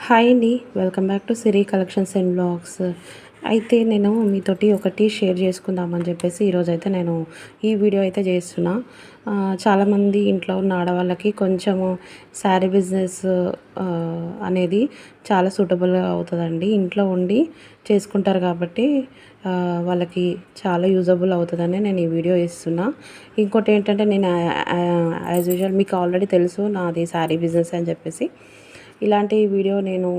Hi అండి. Welcome back to Siri collections and blogs. అయితే నేను మీతోటి ఒకటి షేర్ చేసుకుందామని చెప్పేసి ఈరోజు అయితే నేను ఈ వీడియో అయితే చేస్తున్నా. చాలామంది ఇంట్లో ఉన్న ఆడవాళ్ళకి కొంచెము శారీ బిజినెస్ అనేది చాలా సూటబుల్గా అవుతుందండి. ఇంట్లో ఉండి చేసుకుంటారు కాబట్టి వాళ్ళకి చాలా యూజబుల్ అవుతుందని నేను ఈ వీడియో ఇస్తున్నా ఇంకోటి ఏంటంటే నేను యాజ్ యూజువల్ మీకు ఆల్రెడీ తెలుసు నాది శారీ బిజినెస్ అని చెప్పేసి. ఇలాంటి వీడియో నేను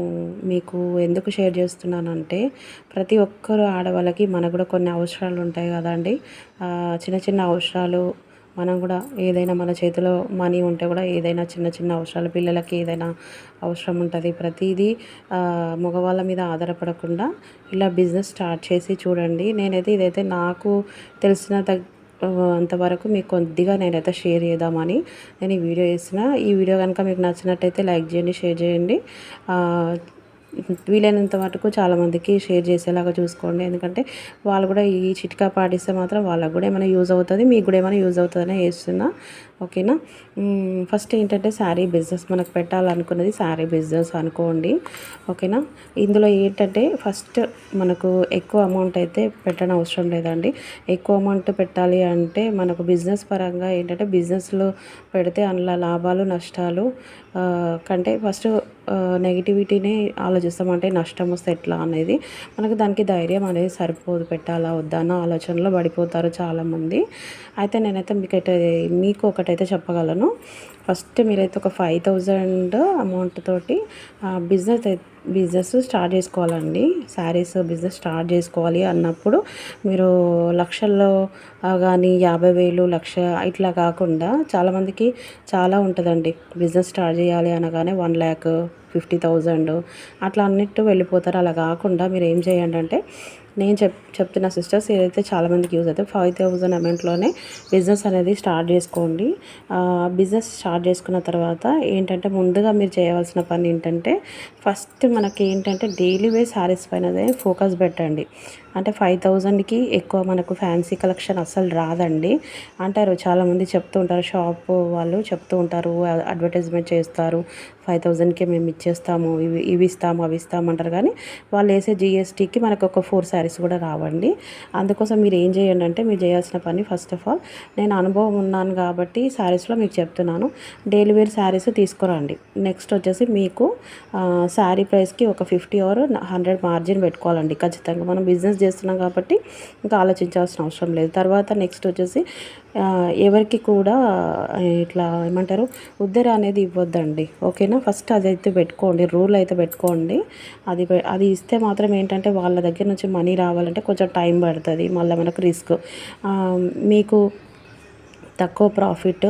మీకు ఎందుకు షేర్ చేస్తున్నానంటే ప్రతి ఒక్కరు ఆడవాళ్ళకి మనకు కూడా కొన్ని అవసరాలు ఉంటాయి కదండి. చిన్న చిన్న అవసరాలు మనం కూడా ఏదైనా మన చేతిలో మనీ ఉంటే కూడా ఏదైనా చిన్న చిన్న అవసరాలు పిల్లలకి ఏదైనా అవసరం ఉంటుంది. ప్రతిదీ మగవాళ్ళ మీద ఆధారపడకుండా ఇలా బిజినెస్ స్టార్ట్ చేసి చూడండి. నేనైతే ఇదైతే నాకు తెలిసిన అంతవరకు మీకు కొద్దిగా నేనైతే షేర్ చేద్దామని నేను ఈ వీడియో చేసిన. ఈ వీడియో కనుక మీకు నచ్చినట్టయితే లైక్ చేయండి షేర్ చేయండి. వీలైనంత మటుకు చాలామందికి షేర్ చేసేలాగా చూసుకోండి. ఎందుకంటే వాళ్ళు కూడా ఈ చిట్కా పాటిస్తే మాత్రం వాళ్ళకు కూడా ఏమైనా యూజ్ అవుతుంది మీకు కూడా ఏమైనా యూజ్ అవుతుందనే వేస్తున్నా ఓకేనా? ఫస్ట్ ఏంటంటే శారీ బిజినెస్ మనకు పెట్టాలనుకున్నది శారీ బిజినెస్ అనుకోండి. ఓకేనా? ఇందులో ఏంటంటే ఫస్ట్ మనకు ఎక్కువ అమౌంట్ అయితే పెట్టడం అవసరం లేదండి. ఎక్కువ అమౌంట్ పెట్టాలి అంటే మనకు బిజినెస్ పరంగా ఏంటంటే బిజినెస్లో పెడితే అందులో లాభాలు నష్టాలు కంటే ఫస్ట్ నెగిటివిటీనే ఆలోచిస్తాం. అంటే నష్టం వస్తే ఎట్లా అనేది మనకు దానికి ధైర్యం అనేది సరిపోదు. పెట్టాలా వద్దా అన్న ఆలోచనలో పడిపోతారు చాలామంది. అయితే నేనైతే మీకు మీకు అయితే చెప్పగలను. ఫస్ట్ మీరైతే ఒక ఫైవ్ థౌజండ్ అమౌంట్ తోటి బిజినెస్ బిజినెస్ స్టార్ట్ చేసుకోవాలండి. శారీస్ బిజినెస్ స్టార్ట్ చేసుకోవాలి అన్నప్పుడు మీరు లక్షల్లో కానీ యాభై వేలు లక్ష ఇట్లా కాకుండా చాలామందికి చాలా ఉంటుందండి. బిజినెస్ స్టార్ట్ చేయాలి అనగానే వన్ ల్యాక్ ఫిఫ్టీ థౌజండ్ అట్లా అన్నిట్టు వెళ్ళిపోతారు. అలా కాకుండా మీరు ఏం చేయండి అంటే నేను చెప్ చెప్తున్న సిస్టర్స్ ఏదైతే చాలామందికి యూజ్ అవుతాయి ఫైవ్ థౌజండ్ అమౌంట్లోనే బిజినెస్ అనేది స్టార్ట్ చేసుకోండి. బిజినెస్ స్టార్ట్ చేసుకున్న తర్వాత ఏంటంటే ముందుగా మీరు చేయవలసిన పని ఏంటంటే ఫస్ట్ మనకి ఏంటంటే డైలీ వేర్ శారీస్ పైన ఫోకస్ పెట్టండి. అంటే ఫైవ్ థౌజండ్కి ఎక్కువ మనకు ఫ్యాన్సీ కలెక్షన్ అస్సలు రాదండి. అంటారు చాలామంది చెప్తూ ఉంటారు షాప్ వాళ్ళు చెప్తూ ఉంటారు అడ్వర్టైజ్మెంట్ చేస్తారు ఫైవ్ థౌజండ్కే మేము ఇచ్చేస్తాము ఇవి ఇవి ఇస్తాము అవి ఇస్తాము అంటారు. కానీ వాళ్ళు వేసే జిఎస్టీకి మనకు ఒక ఫోర్ శారీస్ కూడా రావండి. అందుకోసం మీరు ఏం చేయండి అంటే మీరు చేయాల్సిన పని ఫస్ట్ ఆఫ్ ఆల్ నేను అనుభవం ఉన్నాను కాబట్టి శారీస్లో మీకు చెప్తున్నాను. డైలీ వేర్ శారీస్ తీసుకురండి. నెక్స్ట్ వచ్చేసి మీకు శారీ ప్రైస్కి ఒక ఫిఫ్టీ ఆర్ హండ్రెడ్ మార్జిన్ పెట్టుకోవాలండి. ఖచ్చితంగా మనం బిజినెస్ చేస్తున్నాం కాబట్టి ఇంకా ఆలోచించాల్సిన అవసరం లేదు. తర్వాత నెక్స్ట్ వచ్చేసి ఎవరికి కూడా ఇట్లా ఏమంటారు ఉద్దర అనేది ఇవ్వద్దండి. ఓకేనా? ఫస్ట్ అది అయితే పెట్టుకోండి రూల్ అయితే పెట్టుకోండి. అది అది ఇస్తే మాత్రం ఏంటంటే వాళ్ళ దగ్గర నుంచి మనీ రావాలంటే కొంచెం టైం పడుతుంది మళ్ళీ మనకు రిస్క్ మీకు తక్కువ ప్రాఫిట్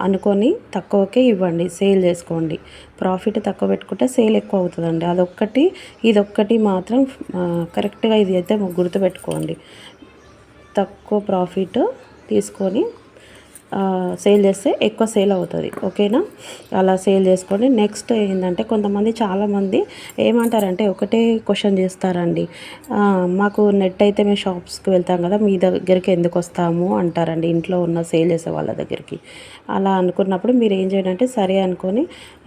అనుకొని తక్కువకే ఇవ్వండి సేల్ చేసుకోండి. ప్రాఫిట్ తక్కువ పెట్టుకుంటే సేల్ ఎక్కువ అవుతుందండి. అదొక్కటి ఇదొక్కటి మాత్రం కరెక్ట్గా ఇది అయితే గుర్తుపెట్టుకోండి. తక్కువ ప్రాఫిట్ తీసుకొని సేల్ చేస్తే ఎక్కువ సేల్ అవుతుంది ఓకేనా అలా సేల్ చేసుకోండి. నెక్స్ట్ ఏంటంటే కొంతమంది చాలామంది ఏమంటారంటే ఒకటే క్వశ్చన్ చేస్తారండి. మాకు నెట్ అయితే మేము షాప్స్కి వెళ్తాం కదా మీ దగ్గరికి ఎందుకు వస్తాము అంటారండి ఇంట్లో ఉన్న సేల్ చేసే వాళ్ళ దగ్గరికి. అలా అనుకున్నప్పుడు మీరు ఏం చేయాలంటే సరే అనుకొని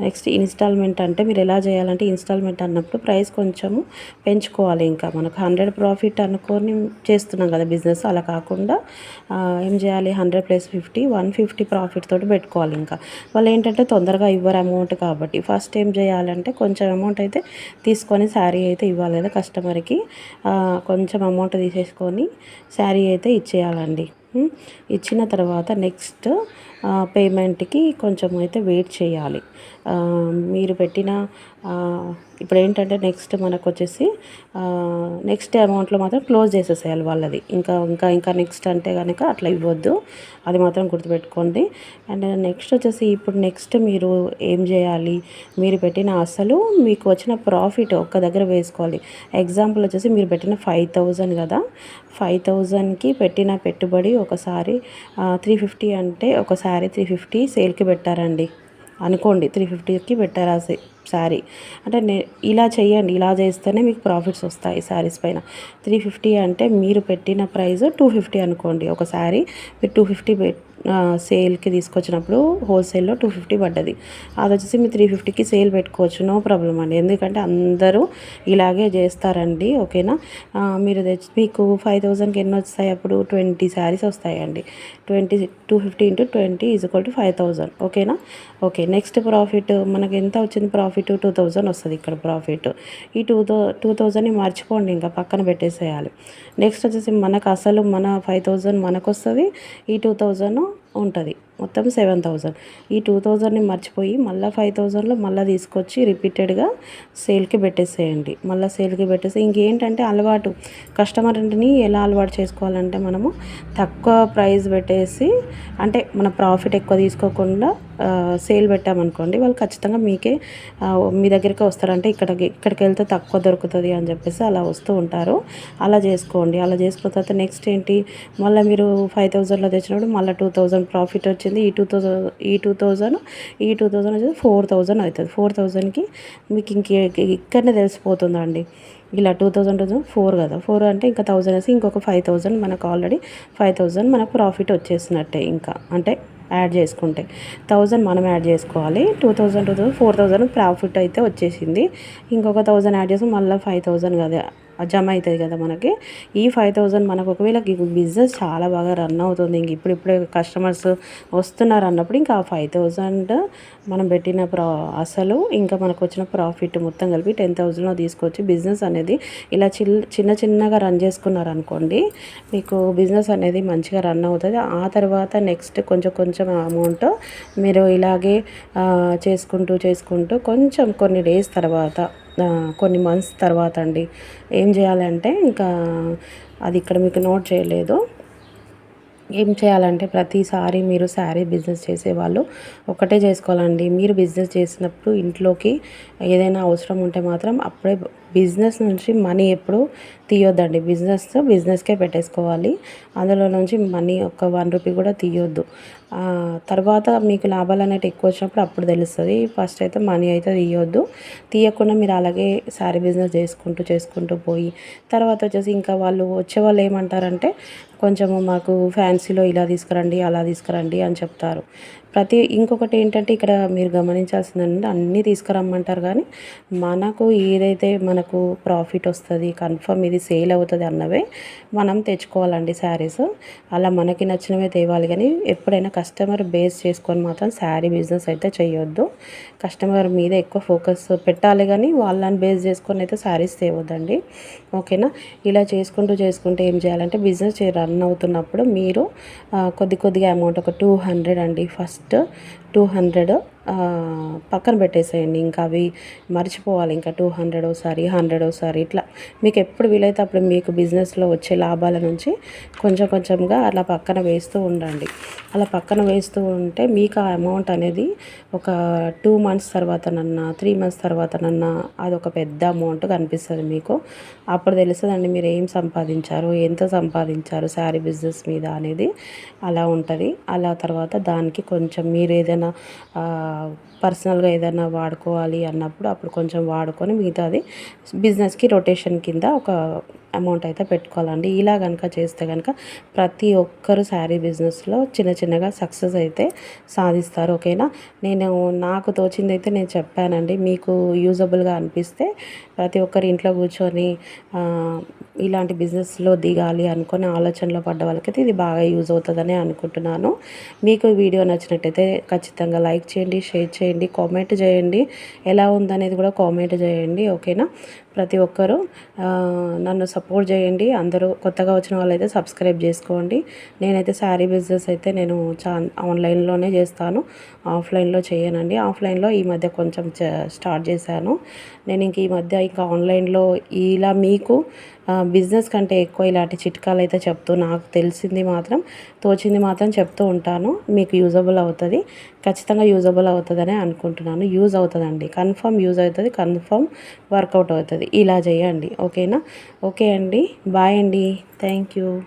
నెక్స్ట్ ఇన్స్టాల్మెంట్ అంటే మీరు ఎలా చేయాలంటే ఇన్స్టాల్మెంట్ అన్నప్పుడు ప్రైస్ కొంచెము పెంచుకోవాలి ఇంకా. మనకు హండ్రెడ్ ప్రాఫిట్ అనుకొని చేస్తున్నాం కదా బిజినెస్ అలా కాకుండా ఏం చేయాలి? Hundred plus fifty one fifty profit తోటి పెట్టుకోవాలి ఇంకా. వాళ్ళు ఏంటంటే తొందరగా ఇవ్వరు అమౌంట్ కాబట్టి. ఫస్ట్ ఏం చేయాలంటే కొంచెం అమౌంట్ అయితే తీసుకొని శారీ అయితే ఇవ్వాలి కదా కస్టమర్కి కొంచెం అమౌంట్ తీసేసుకొని శారీ అయితే ఇచ్చేయాలండి. ఇచ్చిన తర్వాత నెక్స్ట్ పేమెంట్కి కొంచెం అయితే వెయిట్ చేయాలి. మీరు పెట్టిన ఇప్పుడు ఏంటంటే నెక్స్ట్ మనకు వచ్చేసి నెక్స్ట్ అమౌంట్లో మాత్రం క్లోజ్ చేసేసేయాలి వాళ్ళది. ఇంకా ఇంకా ఇంకా నెక్స్ట్ అంటే కనుక అట్లా ఇవ్వద్దు. అది మాత్రం గుర్తుపెట్టుకోండి. అండ్ నెక్స్ట్ వచ్చేసి ఇప్పుడు నెక్స్ట్ మీరు ఏం చేయాలి? మీరు పెట్టిన అసలు మీకు వచ్చిన ప్రాఫిట్ ఒక్క దగ్గర వేసుకోవాలి. ఎగ్జాంపుల్ వచ్చేసి మీరు పెట్టిన ఫైవ్ థౌజండ్ కదా. ఫైవ్ థౌజండ్కి పెట్టిన పెట్టుబడి ఒకసారి త్రీ ఫిఫ్టీ అంటే ఒక శారీ త్రీ ఫిఫ్టీ సేల్కి పెట్టారండి. అనుకోండి త్రీ ఫిఫ్టీకి పెట్టారు ఆ శారీ. అంటే నే ఇలా చేయండి ఇలా చేస్తేనే మీకు ప్రాఫిట్స్ వస్తాయి శారీస్ పైన. త్రీ ఫిఫ్టీ అంటే మీరు పెట్టిన ప్రైస్ టూ ఫిఫ్టీ అనుకోండి. ఒక శారీ మీరు టూ ఫిఫ్టీ సేల్కి తీసుకొచ్చినప్పుడు హోల్సేల్లో టూ ఫిఫ్టీ పడ్డది. అది వచ్చేసి మీరు త్రీ ఫిఫ్టీకి సేల్ పెట్టుకోవచ్చు. నో ప్రాబ్లం అండి. ఎందుకంటే అందరూ ఇలాగే చేస్తారండి. ఓకేనా? మీరు తెచ్చి మీకు ఫైవ్ థౌజండ్కి ఎన్ని వస్తాయి అప్పుడు? ట్వంటీ శారీస్ వస్తాయండి. Twenty two fifty into twenty is equal to five thousand. ఓకేనా? ఓకే నెక్స్ట్ ప్రాఫిట్ మనకి ఎంత వచ్చింది ప్రాఫిట్? టూ థౌజండ్ వస్తుంది ఇక్కడ ప్రాఫిట్. ఈ టూ థౌ టూ థౌజండ్ని మర్చిపోండి ఇంకా పక్కన పెట్టేసేయాలి. నెక్స్ట్ వచ్చేసి మనకు అసలు మన ఫైవ్ థౌజండ్ మనకు వస్తుంది ఈ టూ థౌజండ్ ఉంటుంది. మొత్తం సెవెన్ థౌజండ్ ఈ టూ థౌజండ్ని మర్చిపోయి మళ్ళీ ఫైవ్ థౌజండ్లో మళ్ళీ తీసుకొచ్చి రిపీటెడ్గా సేల్కి పెట్టేసేయండి. మళ్ళీ సేల్కి పెట్టేసి ఇంకేంటంటే అలవాటు. కస్టమర్ని ఎలా అలవాటు చేసుకోవాలంటే మనము తక్కువ ప్రైస్ పెట్టేసి అంటే మన ప్రాఫిట్ ఎక్కువ తీసుకోకుండా సేల్ పెట్టామనుకోండి వాళ్ళు ఖచ్చితంగా మీకే మీ దగ్గరికి వస్తారంటే ఇక్కడికి ఇక్కడికి వెళ్తే తక్కువ దొరుకుతుంది అని చెప్పేసి అలా వస్తూ ఉంటారు. అలా చేసుకోండి. అలా చేసుకున్న తర్వాత నెక్స్ట్ ఏంటి? మళ్ళీ మీరు ఫైవ్ థౌజండ్లో తెచ్చినప్పుడు మళ్ళీ టూ థౌజండ్ ప్రాఫిట్ వచ్చింది. ఈ టూ థౌజండ్ ఈ టూ థౌజండ్ ఈ టూ థౌజండ్ వచ్చేసి ఫోర్ థౌజండ్ అవుతుంది. ఫోర్ థౌజండ్కి మీకు ఇంక ఇక్కడనే తెలిసిపోతుందండి. ఇలా టూ థౌజండ్ టూ ఫోర్ కదా. ఫోర్ అంటే ఇంకా థౌజండ్ వేసి ఇంకొక ఫైవ్ థౌజండ్ మనకు ఆల్రెడీ ఫైవ్ థౌజండ్ మనకు ప్రాఫిట్ వచ్చేసినట్టే ఇంకా. అంటే యాడ్ చేసుకుంటే. థౌజండ్ మనం యాడ్ చేసుకోవాలి. Two thousand two thousand four thousand profit అయితే వచ్చేసింది. ఇంకొక థౌజండ్ యాడ్ చేసి మళ్ళీ ఫైవ్ థౌజండ్ కదా జమ అవుతుంది కదా మనకి. ఈ ఫైవ్ థౌజండ్ మనకు ఒకవేళ బిజినెస్ చాలా బాగా రన్ అవుతుంది ఇంక ఇప్పుడు ఇప్పుడే కస్టమర్స్ వస్తున్నారు అన్నప్పుడు ఇంకా ఆ ఫైవ్ థౌజండ్ మనం పెట్టిన ప్రా అసలు ఇంకా మనకు వచ్చిన ప్రాఫిట్ మొత్తం కలిపి టెన్ థౌజండ్లో తీసుకొచ్చి బిజినెస్ అనేది ఇలా చిల్ చిన్న చిన్నగా రన్ చేసుకున్నారు అనుకోండి మీకు బిజినెస్ అనేది మంచిగా రన్ అవుతుంది. ఆ తర్వాత నెక్స్ట్ కొంచెం కొంచెం కొంచెం అమౌంట్ మీరు ఇలాగే చేసుకుంటూ చేసుకుంటూ కొంచెం కొన్ని డేస్ తర్వాత కొన్ని మంత్స్ తర్వాత అండి. ఏం చేయాలంటే ఇంకా అది ఇక్కడ మీకు నోట్ చేయలేదు. ఏం చేయాలంటే ప్రతిసారి మీరు శారీ బిజినెస్ చేసేవాళ్ళు ఒకటే చేసుకోవాలండి. మీరు బిజినెస్ చేసినప్పుడు ఇంట్లోకి ఏదైనా అవసరం ఉంటే మాత్రం అప్పుడే బిజినెస్ నుంచి మనీ ఎప్పుడు తీయొద్దండి. బిజినెస్ బిజినెస్కే పెట్టేసుకోవాలి. అందులో నుంచి మనీ ఒక వన్ రూపీ కూడా తీయొద్దు. తర్వాత మీకు లాభాలు అనేవి ఎక్కువ వచ్చినప్పుడు అప్పుడు తెలుస్తుంది. ఫస్ట్ అయితే మనీ అయితే తీయొద్దు. తీయకుండా మీరు అలాగే శారీ బిజినెస్ చేసుకుంటూ చేసుకుంటూ పోయి తర్వాత వచ్చేసి ఇంకా వాళ్ళు వచ్చే వాళ్ళు ఏమంటారంటే కొంచెము మాకు ఫ్యాన్సీలో ఇలా తీసుకురండి అలా తీసుకురండి అని చెప్తారు. ప్రతి ఇంకొకటి ఏంటంటే ఇక్కడ మీరు గమనించాల్సిందంటే అన్నీ తీసుకురమ్మంటారు కానీ మనకు ఏదైతే మనకు ప్రాఫిట్ వస్తుంది కన్ఫర్మ్ ఇది సేల్ అవుతుంది అన్నవే మనం తెచ్చుకోవాలండి శారీస్. అలా మనకి నచ్చినవే తేవాలి కానీ ఎప్పుడైనా కస్టమర్ బేస్ చేసుకొని మాత్రం శారీ బిజినెస్ అయితే చేయొద్దు. కస్టమర్ మీద ఎక్కువ ఫోకస్ పెట్టాలి కానీ వాళ్ళని బేస్ చేసుకొని అయితే శారీస్ తేవద్దండి. ఓకేనా? ఇలా చేసుకుంటూ చేసుకుంటూ ఏం చేయాలంటే బిజినెస్ రన్ అవుతున్నప్పుడు మీరు కొద్ది కొద్దిగా అమౌంట్ ఒక టూ హండ్రెడ్ అండి ఫస్ట్ టూ హండ్రెడ్ పక్కన పెట్టేసేయండి. ఇంకా అవి మర్చిపోవాలి. ఇంకా టూ హండ్రెడ్ ఒకసారి హండ్రెడ్ ఒకసారి ఇట్లా. మీకు ఎప్పుడు వీలైతే అప్పుడు మీకు బిజినెస్లో వచ్చే లాభాల నుంచి కొంచెం కొంచెంగా అలా పక్కన వేస్తూ ఉండండి. అలా పక్కన వేస్తూ ఉంటే మీకు ఆ అమౌంట్ అనేది ఒక టూ మంత్స్ తర్వాతనన్నా త్రీ మంత్స్ తర్వాతనన్నా అది ఒక పెద్ద అమౌంట్ కనిపిస్తుంది మీకు. అప్పుడు తెలుస్తుందండి మీరు ఏం సంపాదించారు ఎంత సంపాదించారు శారీ బిజినెస్ మీద అనేది అలా ఉంటుంది. అలా తర్వాత దానికి కొంచెం మీరు ఏదైనా పర్సనల్గా ఏదైనా వాడుకోవాలి అన్నప్పుడు అప్పుడు కొంచెం వాడుకొని మిగతాది బిజినెస్కి రొటేషన్ కింద ఒక అమౌంట్ అయితే పెట్టుకోవాలండి. ఇలా కనుక చేస్తే కనుక ప్రతి ఒక్కరు శారీ బిజినెస్లో చిన్న చిన్నగా సక్సెస్ అయితే సాధిస్తారు. ఓకేనా? నేను నాకు తోచింది అయితే నేను చెప్పానండి. మీకు యూజబుల్గా అనిపిస్తే ప్రతి ఒక్కరు ఇంట్లో కూర్చొని ఇలాంటి బిజినెస్లో దిగాలి అనుకుని ఆలోచనలో పడ్డ వాళ్ళకైతే ఇది బాగా యూజ్ అవుతుందని అనుకుంటున్నాను. మీకు వీడియో నచ్చినట్టయితే ఖచ్చితంగా లైక్ చేయండి షేర్ చేయండి కామెంట్ చేయండి. ఎలా ఉందనేది కూడా కామెంట్ చేయండి. ఓకేనా? ప్రతి ఒక్కరూ నన్ను సపోర్ట్ చేయండి. అందరూ కొత్తగా వచ్చిన వాళ్ళైతే సబ్స్క్రైబ్ చేసుకోండి. నేనైతే శారీ బిజినెస్ అయితే నేను చా ఆన్లైన్లోనే చేస్తాను. ఆఫ్లైన్లో చేయనండి. ఆఫ్లైన్లో ఈ మధ్య కొంచెం స్టార్ట్ చేశాను. నేను ఇంక ఈ మధ్య ఇంకా ఆన్లైన్లో ఇలా మీకు బిజినెస్ కంటే ఎక్కువ ఇలాంటి చిట్కాలు అయితే చెప్తూ నాకు తెలిసింది మాత్రం తోచింది మాత్రం చెప్తూ ఉంటాను. మీకు యూజబుల్ అవుతుంది. ఖచ్చితంగా యూజబుల్ అవుతుందని అనుకుంటున్నాను. యూజ్ అవుతుందండి. కన్ఫర్మ్ యూజ్ అవుతుంది. కన్ఫర్మ్ వర్కౌట్ అవుతుంది. ఇలా చేయండి. ఓకేనా? ఓకే అండి. బాయ్ అండి. Thank you.